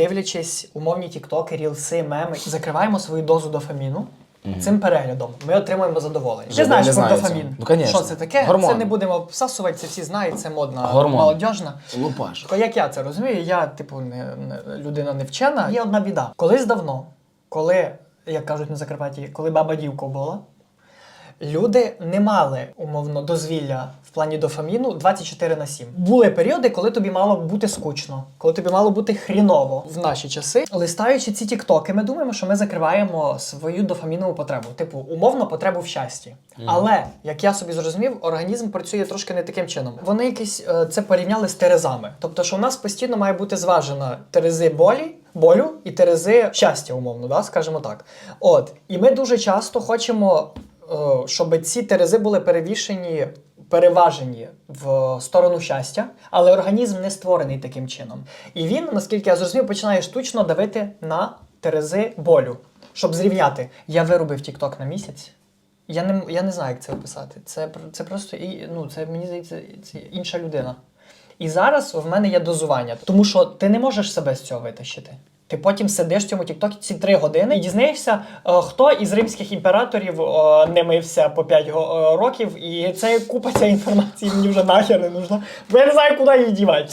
Дивлячись умовні тіктоки, рілси, меми, закриваємо свою дозу дофаміну. Цим переглядом ми отримуємо задоволення. Ти знаєш не про знаю дофамін? цього. Ну, конечно. Що це таке? Гормон. Це не будемо всасувати, це всі знають, це модна, Гормон. молодіжна. Лупаш. Тільки як я це розумію, я, типу, не, не, людина не вчена. Є одна біда. Колись давно, коли, як кажуть на Закарпатті, коли баба дівка була, люди не мали умовно дозвілля в плані дофаміну 24 на 7. Були періоди, коли тобі мало бути скучно, коли тобі мало бути хріново в наші часи. Листаючи ці тіктоки, ми думаємо, що ми закриваємо свою дофамінову потребу, типу, умовно потребу в щасті. Але як я собі зрозумів, організм працює трошки не таким чином. Вони якось е, це порівняли з терезами. Тобто, що у нас постійно має бути зважена терези болі. Болю і терези щастя, умовно, да, скажімо так. От, і ми дуже часто хочемо щоб ці терези були перевішені, переважені в сторону щастя, але організм не створений таким чином. І він, наскільки я зрозумів, починає штучно давити на терези болю, щоб зрівняти. Я виробив TikTok на місяць. Я не, я не знаю, як це описати. Це, це просто і, ну, це мені здається, це інша людина. І зараз в мене є дозування, тому що ти не можеш себе з цього витащити. Ти потім сидиш в цьому тіктокі ці три години і дізнаєшся, е, хто із римських імператорів е, не мився по 5 е, років, і це купа цієї інформації мені вже нахер не нужна. Бо я не знаю, куди її дівати.